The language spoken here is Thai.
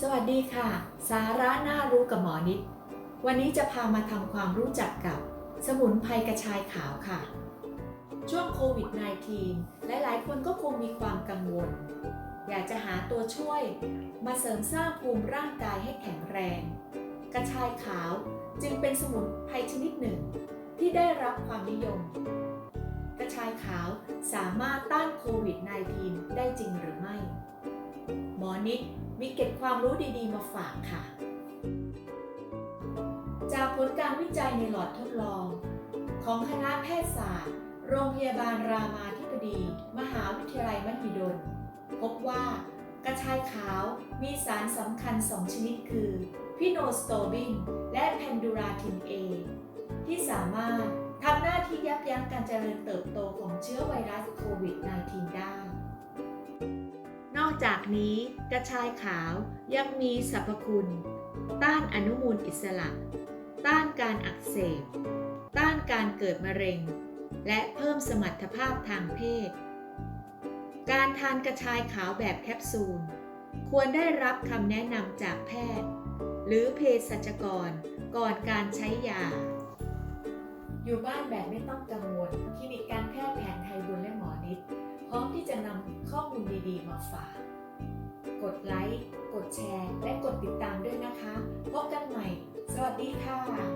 สวัสดีค่ะ สาระน่ารู้กับหมอนิด วันนี้จะพามาทำความรู้จักกับสมุนไพรกระชายขาวค่ะ ช่วงโควิด -19 หลายๆ คนก็คงมีความกังวล อยากจะหาตัวช่วย มาเสริมสร้างภูมิร่างกายให้แข็งแรง กระชายขาวจึงเป็นสมุนไพรชนิดหนึ่ง ที่ได้รับความนิยม กระชายขาวสามารถต้านโควิด -19 ได้จริงหรือไม่ หมอนิด มีเก็บความรู้ดีๆ มาฝากค่ะ จากผลการวิจัยในหลอดทดลอง ของคณะแพทยศาสตร์ โรงพยาบาลรามาธิบดี มหาวิทยาลัยมหิดล พบว่ากระชายขาวมีสารสำคัญ 2 ชนิดคือพิโนสโตบินและแพนดูราทิน A ที่สามารถทำหน้าที่ยับยั้งการเจริญเติบโตของเชื้อไวรัสโควิด -19 ได้ อกจากนี้กระชายขาวยังมีสรรพคุณ ต้านอนุมูลอิสระ ต้านการอักเสบ ต้านการเกิดมะเร็ง และเพิ่มสมรรถภาพทางเพศ การทานกระชายขาวแบบแคปซูล ควรได้รับคำแนะนำจากแพทย์ หรือเภสัชกรก่อนการใช้ยา อยู่บ้านแบบไม่ต้องกังวล ที่จะนำข้อมูลดีๆ มาฝาก กดไลค์ กดแชร์ และกดติดตามด้วยนะคะ พบกันใหม่ สวัสดีค่ะ